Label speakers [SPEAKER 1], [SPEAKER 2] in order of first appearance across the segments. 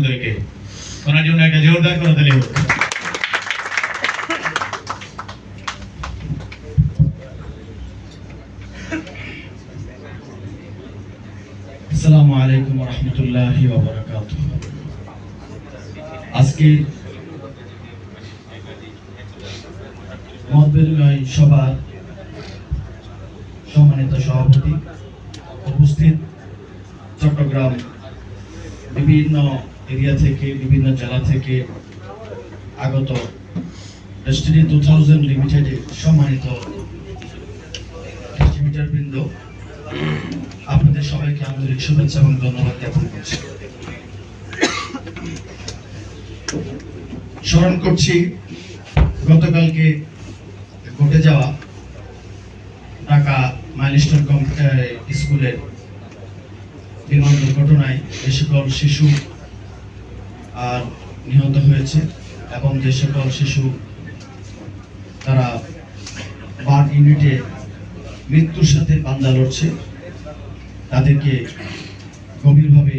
[SPEAKER 1] মহোদয়কে ওনার জন্য একটা জোরদার করে তালি হোক
[SPEAKER 2] আসসালামু আলাইকুম আজকে মতবিনিময় সম্মানিত সভাপতি উপস্থিত চট্টগ্রাম বিভিন্ন এরিয়া থেকে, বিভিন্ন জেলা থেকে আগত ডেস্টিনি টু থাউজেন্ড লিমিটেডের সম্মানিত ডিস্ট্রিবিউটার বৃন্দ, আপনাদের সবাইকে আন্তরিক শুভেচ্ছা এবং ধন্যবাদ জ্ঞাপন করছি। স্মরণ করছি, গতকালকে ঘটে যাওয়া ঢাকা মাইলস্টোন কম্পিউটার স্কুলের বিমান দুর্ঘটনায় যে সকল শিশু আর নিহত হয়েছে এবং যে সকল শিশু তারা বার ইউনিটে মৃত্যুর সাথে পাঞ্জা লড়ছে, তাদেরকে গভীরভাবে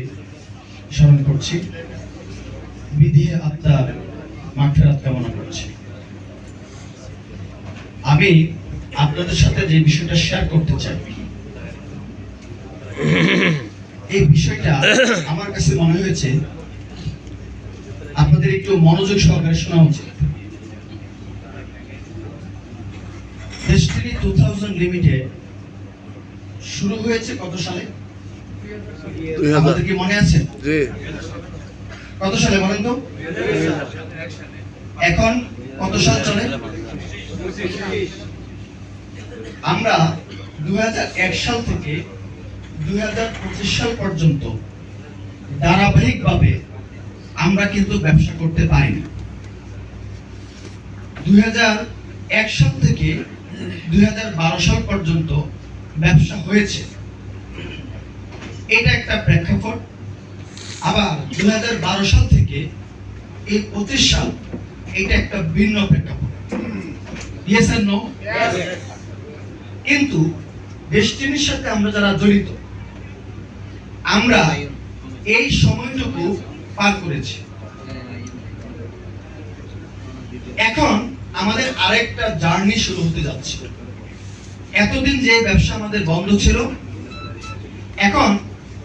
[SPEAKER 2] স্মরণ করছি। বিধি আত্মার মাঠেরাত কামনা করছি। আমি আপনাদের সাথে যে বিষয়টা শেয়ার করতে চাই, এই বিষয়টা আমার কাছে মনে হয়েছে আপনাদের একটু মনোযোগ সহকারে শোনা উচিত। ডেস্টিনি টু থাউজেন্ড লিমিটেড শুরু হয়েছে কত সালে? আমাদের কি মনে আছে? কত সালে বলেন তো? এখন কত সাল চলে? আমরা দু হাজার এক সাল থেকে দু হাজার পঁচিশ সাল পর্যন্ত ধারাবাহিকভাবে আমরা কিন্তু ব্যবসা করতে পারিনি দুই সাল থেকে দুই সাল পর্যন্ত ব্যবসা হয়েছে। এটা একটা প্রেক্ষাপট। আবার দুই সাল থেকে এই পঁচিশ সাল এটা একটা ভিন্ন প্রেক্ষাপট। ইয়েস আর নো কিন্তু ডেস্টিনির সাথে আমরা যারা জড়িত আমরা এই সময়টুকু পার করেছি। এখন আমাদের আরেকটা জার্নি শুরু হতে যাচ্ছে। এতদিন যে ব্যবসা আমাদের বন্ধ ছিল, এখন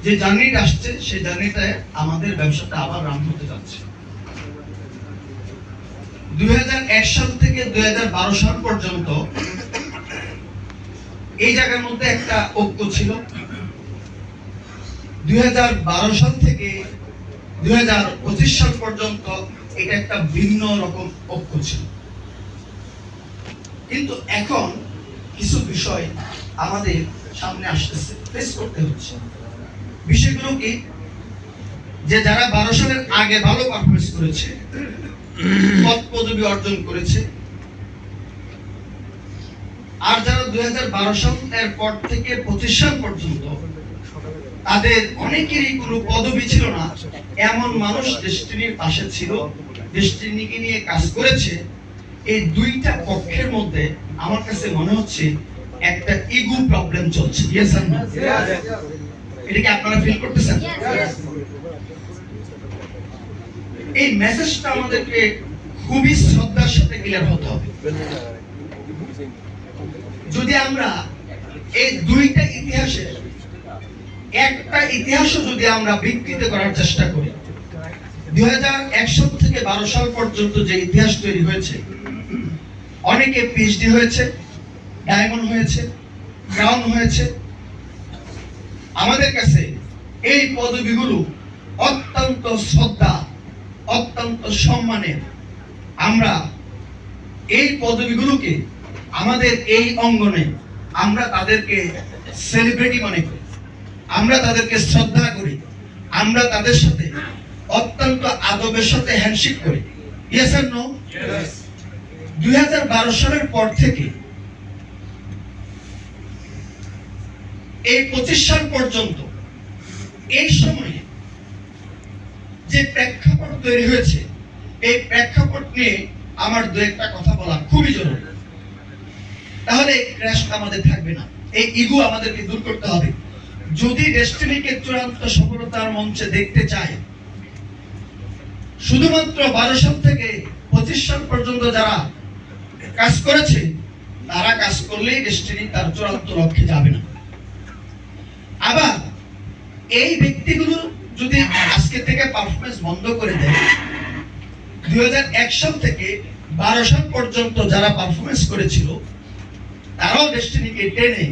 [SPEAKER 2] যে জার্নিটা আসছে, সেই জার্নিটায় আমাদের ব্যবসাটা আবার রান হতে যাচ্ছে। দুই হাজার এক সাল থেকে দুই হাজার বারো সাল পর্যন্ত এই জায়গার মধ্যে একটা ঐক্য ছিল। দুই হাজার বারো সাল থেকে দুই সাল পর্যন্ত এটা একটা ভিন্ন রকম ঐক্য ছিল। কিন্তু এখন কিছু বিষয় আমাদের সামনে আসতেছে ফেস করতে হচ্ছে। বিষয়গুলো কি? যে যারা বারো সালের আগে ভালো পারফরমেন্স করেছে, পদ পদবি অর্জন করেছে, আর যারা দুই সালের পর থেকে পঁচিশ সাল পর্যন্ত তাদের অনেকেরই কোনো পদবি ছিল না। এমন মানুষ ডেস্টিনির পাশে ছিল ডেস্টিনিকে নিয়ে কাজ করেছে। এই দুইটা পক্ষের মধ্যে আমার কাছে মনে হচ্ছে একটা ইগো প্রবলেম চলছে। ইয়েস আর নো এটা কি আপনারা ফিল করতেছেন? এই মেসেজটা আমাদেরকে খুবই শ্রদ্ধার সাথে ক্লিয়ার হতে হবে। যদি আমরা এই দুইটা ইতিহাসের একটা ইতিহাসও যদি আমরা বিকৃত করার চেষ্টা করি দুই সাল থেকে বারো সাল পর্যন্ত যে ইতিহাস তৈরি হয়েছে, অনেকে পিএইচডি হয়েছে, ডায়মন্ড হয়েছে, ক্রাউন হয়েছে। আমাদের কাছে এই পদবিগুলো অত্যন্ত শ্রদ্ধা, অত্যন্ত সম্মানের। আমরা এই পদবিগুলোকে আমাদের এই অঙ্গনে আমরা তাদেরকে সেলিব্রিটি মনে করি। আমরা তাদেরকে শ্রদ্ধা করি। আমরা তাদের সাথে অত্যন্ত আদবের সাথে হ্যান্ডশেক করি। ইয়েস আর নো দুই সালের পর থেকে এই পঁচিশ সাল পর্যন্ত এই সময়ে যে প্রেক্ষাপট তৈরি হয়েছে এই প্রেক্ষাপট নিয়ে আমার দু একটা কথা বলা খুবই জরুরি। তাহলে ক্র্যাশ আমাদের থাকবে না। এই ইগু আমাদেরকে দূর করতে হবে। যদি ডেস্টিনিকে চূড়ান্ত সফলতার মঞ্চে দেখতে চায়, শুধুমাত্র বারো সাল থেকে পঁচিশ সাল পর্যন্ত যারা কাজ করেছে, তারা কাজ করলেই ডেস্টিনি তার চূড়ান্ত লক্ষ্যে যাবে না। আবার এই ব্যক্তিগুলো যদি আজকে থেকে পারফরমেন্স বন্ধ করে দেয়, দুই হাজার এক সাল থেকে বারো সাল পর্যন্ত যারা পারফরমেন্স করেছিল, তারাও ডেস্টিনিকে টেনে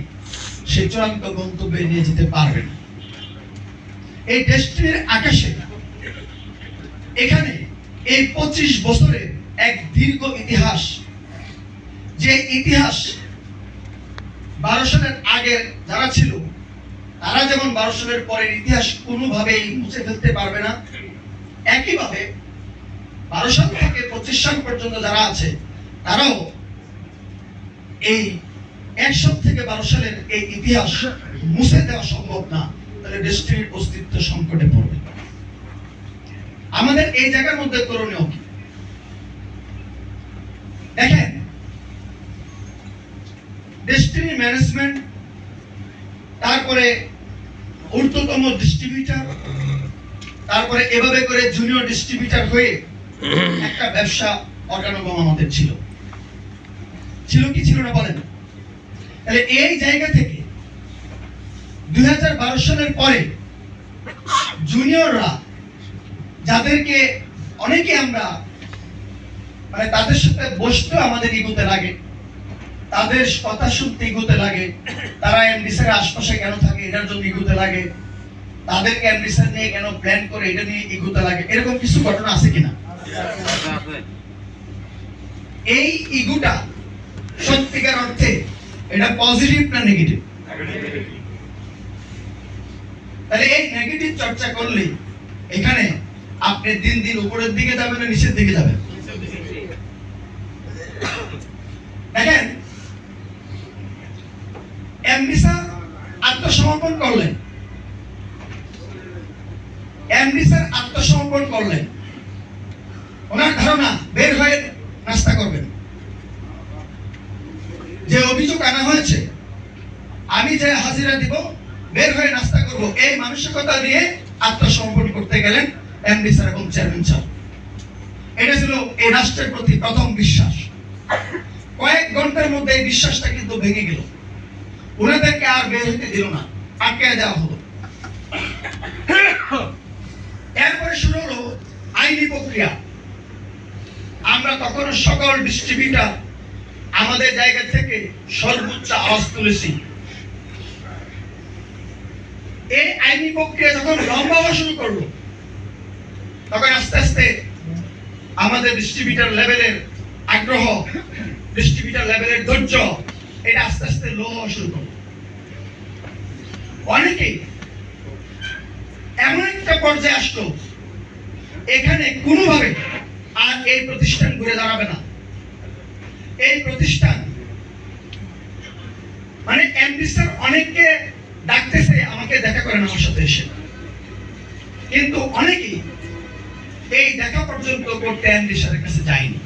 [SPEAKER 2] সে চূড়ান্ত গন্তব্যে নিয়ে যেতে পারবে না। এই ডেস্টিনির আকাশে এখানে এই পঁচিশ বছরের এক দীর্ঘ ইতিহাস, যে ইতিহাস বারো সালের আগের যারা ছিল, তারা যেমন বারো সালের পরের ইতিহাস কোনোভাবেই মুছে ফেলতে পারবে না, একইভাবে বারো সাল থেকে পঁচিশ সাল পর্যন্ত যারা আছে, তারাও এই এক সাল থেকে বারো সালের এই ইতিহাস মুছে দেওয়া সম্ভব না, তাহলে দেশটির অস্তিত্ব সংকটে পড়বে। আমাদের এই জায়গার মধ্যে করণীয় কি? দেখেন ডেস্টিনি ম্যানেজমেন্ট তারপরে ঊর্ধ্বতম ডিস্ট্রিবিউটার তারপরে এভাবে করে জুনিয়র ডিস্ট্রিবিউটার হয়ে একটা ব্যবসা অর্গানোগম আমাদের ছিল। ছিল কি ছিল না বলেন? তাহলে এই জায়গা থেকে দুই সালের পরে জুনিয়ররা যাদেরকে অনেকে আমরা মানে তাদের সাথে বসতে আমাদের ইগোতে লাগে তাদের কথা শুনতে ইগোতে লাগে তারা এমডি স্যারের আশপাশে কেন থাকে এটার জন্য ইগোতে লাগে তাদেরকে স্যার নিয়ে কেন প্ল্যান করে এটা নিয়ে ইগোতে লাগে এরকম কিছু ঘটনা আছে কিনা? এই ইগুটা সত্যিকার অর্থে এটা পজিটিভ না নেগেটিভ তাহলে এই নেগেটিভ চর্চা করলে এখানে আপনি দিন দিন উপরের দিকে যাবেন না নিচের দিকে যাবেন? দেখেন এমডি আত্মসমর্পণ করলেন। স্যার আত্মসমর্পণ করলেন ওনার ধারণা বের হয়ে নাস্তা করবেন যে অভিযোগ আনা হয়েছে আমি যে হাজিরা দিব, বের হয়ে নাস্তা করব। এই মানসিকতা দিয়ে আত্মসমর্পণ করতে গেলেন এমডি স্যার এবং চেয়ারম্যান স্যার। এটা ছিল এই রাষ্ট্রের প্রতি প্রথম বিশ্বাস। কয়েক ঘণ্টার মধ্যে এই বিশ্বাসটা কিন্তু ভেঙে গেল। ওনাদেরকে আর বের হতে দিল না, আটকে দেওয়া হলো। এরপরে শুরু হলো আইনি প্রক্রিয়া। আমরা তখন সকল ডিস্ট্রিবিউটার আমাদের জায়গা থেকে সর্বোচ্চ আওয়াজ তুলেছি। এই আইনি প্রক্রিয়া যখন লম্বা হওয়া শুরু করল, তখন আস্তে আস্তে আমাদের ডিস্ট্রিবিউটার লেভেলের আগ্রহ ডিস্ট্রিবিউটার লেভেলের ধৈর্য, এটা আস্তে আস্তে লো হওয়া শুরু করল। অনেকেই এমন একটা পর্যায়ে আসলো, এখানে কোনোভাবে আর এই প্রতিষ্ঠান ঘুরে দাঁড়াবে না। এই প্রতিষ্ঠান মানে এমডি অনেককে ডাকতেছে আমাকে দেখা করেন আমার সাথে এসে। কিন্তু অনেকেই এই দেখা পর্যন্ত করতে স্যারের কাছে যায়নি।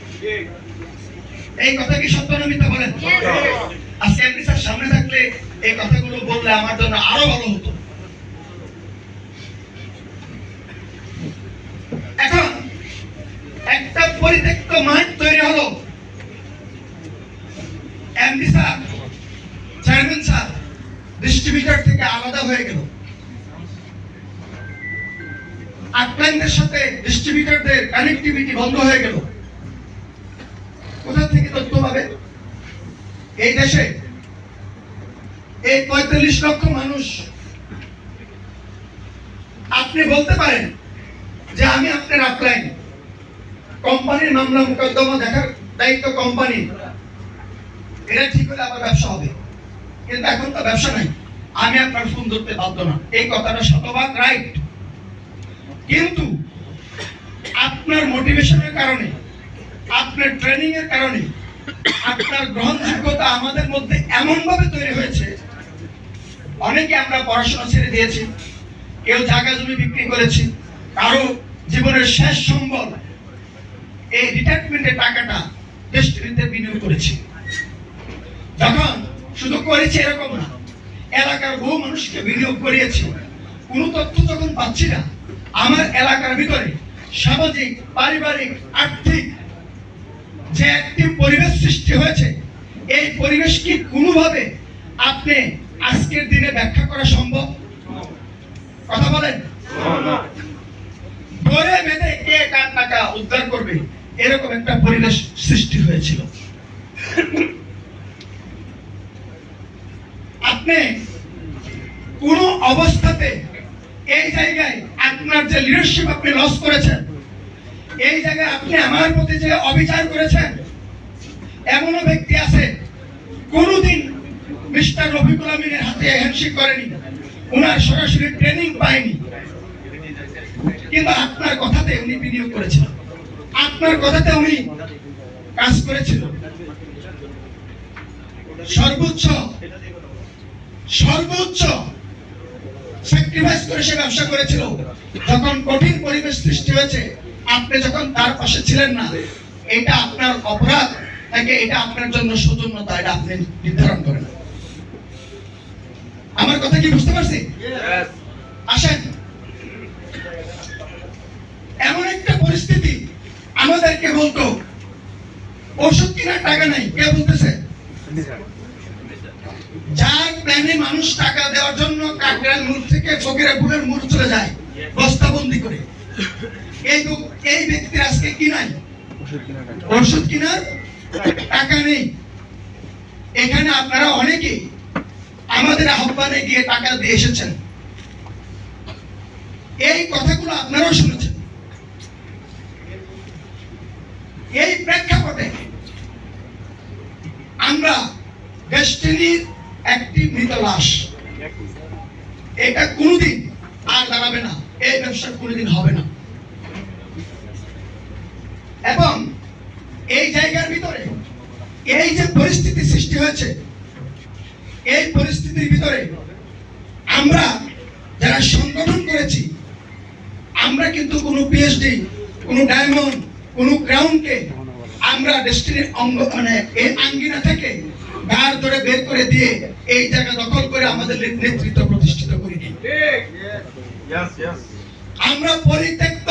[SPEAKER 2] এই কথা কি সত্য না মিথ্যা বলেন? আজকে স্যার সামনে থাকলে এই কথাগুলো বললে আমার জন্য আরও ভালো হতো। এখন একটা পরিত্যক্ত মাঠ তৈরি হলো। চেয়ারম্যান স্যার ডিস্ট্রিবিউটর থেকে আলাদা হয়ে গেল। আপলাইনদের সাথে ডিস্ট্রিবিউটরদের কানেক্টিভিটি বন্ধ হয়ে গেল। কোথা থেকে তথ্য পাবে? এই দেশে এই পঁয়তাল্লিশ লক্ষ মানুষ, আপনি বলতে পারেন যে আমি আপনার আপলাইন কোম্পানির মামলা মোকদ্দমা দেখার দায়িত্ব কোম্পানি এটা ঠিক হলে আবার ব্যবসা হবে। কিন্তু এখন তো ব্যবসা নাই। আমি আপনার ফোন ধরতে বাধ্য না। এই কথাটা শতভাগ রাইট কিন্তু আপনার মোটিভেশনের কারণে, আপনার ট্রেনিং এর কারণে, আপনার গ্রহণযোগ্যতা আমাদের মধ্যে এমন ভাবে তৈরি হয়েছে। অনেকে আমরা পড়াশোনা ছেড়ে দিয়েছি, কেউ জায়গা জমি বিক্রি করেছি, কারও জীবনের শেষ সম্বল এই রিটায়ারমেন্টের টাকাটা ডেস্টিনিতে বিনিয়োগ করেছি। যখন শুধু করেছি এরকম না। এলাকার বহু মানুষকে বিনিয়োগ করিয়েছি। কোনো তথ্য যখন পাচ্ছি না। আমার এলাকার ভিতরে সামাজিক, পারিবারিক, আর্থিক যে একটি পরিবেশ সৃষ্টি হয়েছে, এই পরিবেশ কি কোনোভাবে আপনি আজকের দিনে ব্যাখ্যা করা সম্ভব? কথা বলেন। ধরে বেঁধে কে কার টাকা উদ্ধার করবে? এরকম একটা পরিবেশ সৃষ্টি হয়েছিল। আপনি কোন অবস্থাতে এই জায়গায় আপনার যে লিডারশিপ আপনি লস করেছেন, এই জায়গায় আপনি আমার প্রতি যে অবিচার করেছেন, এমনও ব্যক্তি আছে কোনোদিন মিস্টার রফিকুল আমিনের হাতে হ্যান্ডশেক করেনি ওনার সরাসরি ট্রেনিং পায়নি। কিন্তু আপনার কথাতে উনি বিনিয়োগ করেছিলেন আপনার কথাতে উনি কাজ করেছিল। সর্বোচ্চ সর্বোচ্চ স্যাক্রিফাইস করে সে ব্যবসা করেছিল। যখন কঠিন পরিবেশ সৃষ্টি হয়েছে আপনি যখন তার পাশে ছিলেন না এটা আপনার অপরাধ নাকি এটা আপনার জন্য সৌজন্যতা এটা আপনি নির্ধারণ করেন। আমার কথা কি বুঝতে পারছি? আসেন। এমন একটা পরিস্থিতি আমাদেরকে বলতো ওষুধ কেনার টাকা নাই কে বলতেছে? যার প্ল্যানে মানুষ টাকা দেওয়ার জন্য কাকড়ার মূল থেকে ফকিরা ফুলের মূল চলে যায়, বস্তাবন্দি করে। এই এই ব্যক্তির আজকে কি নাই? ওষুধ কেনার? টাকা নেই। এখানে আপনারা অনেকেই আমাদের আহ্বানে গিয়ে টাকা দিয়ে এসেছেন। এই কথাগুলো আপনারাও শুনেছেন। এই প্রেক্ষাপটে আমরা ডেস্টিনির একটি মৃত লাশ। এটা কোনোদিন আর দাঁড়াবে না। এই ব্যবসা কোনোদিন হবে না। এবং এই জায়গার ভিতরে এই যে পরিস্থিতি সৃষ্টি হয়েছে, এই পরিস্থিতির ভিতরে আমরা যারা সংগঠন করেছি, আমরা কিন্তু কোনো পিএইচডি কোনো ডায়মন্ড, কোনো ক্রাউনকে আমরা ডেস্টিনির অঙ্গ মানে এই আঙ্গিনা থেকে গার ধরে বের করে দিয়ে এই জায়গা দখল করে আমাদের নেতৃত্ব প্রতিষ্ঠিত করিনি আমরা পরিত্যক্ত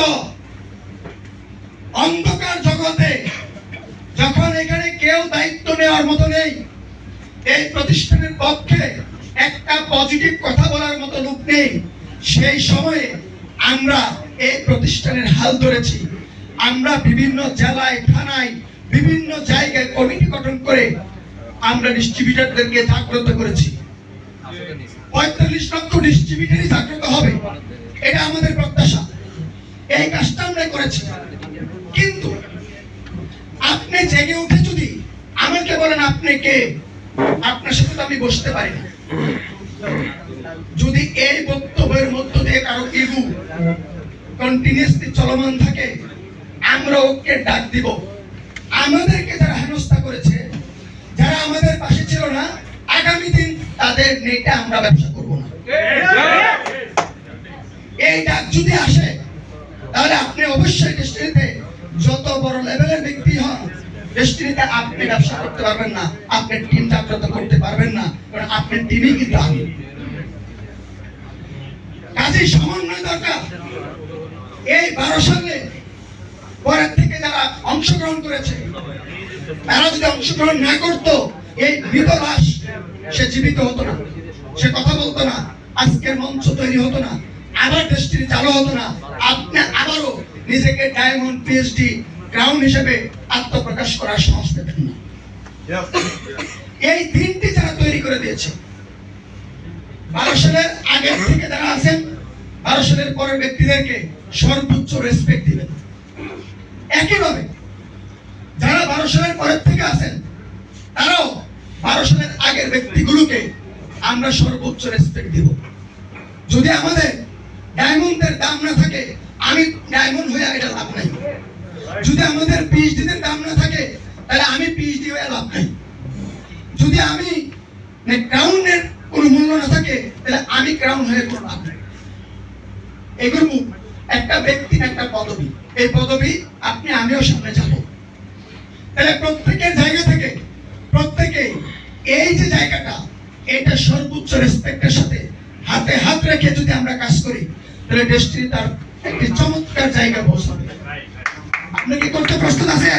[SPEAKER 2] অন্ধকার জগতে যখন এখানে কেউ দায়িত্ব নেওয়ার মতো নেই, এই প্রতিষ্ঠানের পক্ষে একটা পজিটিভ কথা বলার মতো লোক নেই। সেই সময়ে আমরা এই প্রতিষ্ঠানের হাল ধরেছি। আমরা বিভিন্ন জেলায়, থানায়, বিভিন্ন জায়গায় কমিটি গঠন করে আমরা ডিস্ট্রিবিউটারদেরকে জাগ্রত করেছি। পঁয়তাল্লিশ লক্ষ ডিস্ট্রিবিউটারই জাগ্রত হবে। এটা আমাদের প্রত্যাশা। এই কাজটা আমরা করেছি। কিন্তু আপনি জেগে উঠে যদি আমাকে বলেন আপনি কে, আপনার সাথে তো আমি বসতে পারি না। যদি এই বক্তব্যের মধ্য দিয়ে কারও ইগু কন্টিনিউসলি চলমান থাকে, আমরা ওকে ডাক দিব। আমাদেরকে যারা হেনস্থা করেছে যারা আমাদের পাশে ছিল না, আগামী দিন তাদের নেটে আমরা ব্যবসা করব না। এই ডাক যদি আসে, তাহলে আপনি অবশ্যই যত বড় লেভেলের ব্যক্তি হন আপনি ব্যবসা করতে পারবেন না টিম করতে পারবেন না, কারণ আপনার টিমই কিন্তু আমি কাজে সমন্বয় দরকার। এই বারো সালে পরের থেকে যারা অংশগ্রহণ করেছে তারা যদি অংশগ্রহণ না করতো, এই লাশ সে জীবিত হতো না। সে কথা বলতো না, আজকের মঞ্চ তৈরি হতো না, আবার দেশটি চালু হতো না। আপনি আবারও নিজেকে ডায়মন্ড পিএইচডি গ্রাউন্ড হিসেবে আত্মপ্রকাশ করার সাহস পেতেন না। এই দিনটি যারা তৈরি করে দিয়েছে। বারো সালের আগের থেকে যারা আছেন, বারো সালের পরের ব্যক্তিদেরকে সর্বোচ্চ রেসপেক্ট দিবেন। একইভাবে যারা বারো সালের পরের থেকে আছেন, তারাও বারো সালের আগের ব্যক্তিগুলোকে আমরা সর্বোচ্চ রেসপেক্ট দিব। যদি আমাদের ডায়মন্ডের দাম না থাকে, আমি ডায়মন্ড হয়ে এটা লাভ নাই। যদি আমাদের পিএইচডিদের দাম না থাকে, তাহলে আমি পিএইচডি হয়ে লাভ নাই। যদি আমি ক্রাউনের কোনো মূল্য না থাকে, তাহলে আমি ক্রাউন হয়ে কোনো লাভ নাই। এগুলো একটা ব্যক্তি, একটা পদবি। এই পদবি আপনি, আমিও সামনে যাব। তাহলে প্রত্যেকের জায়গা থেকে, প্রত্যেকে এই যে জায়গাটা, এটা সর্বোচ্চ রেসপেক্টের সাথে হাতে হাত রেখে যদি আমরা কাজ করি, তাহলে দেশটি তার একটি চমৎকার জায়গা পৌঁছাবে। আপনি কি করতে প্রস্তুত আছে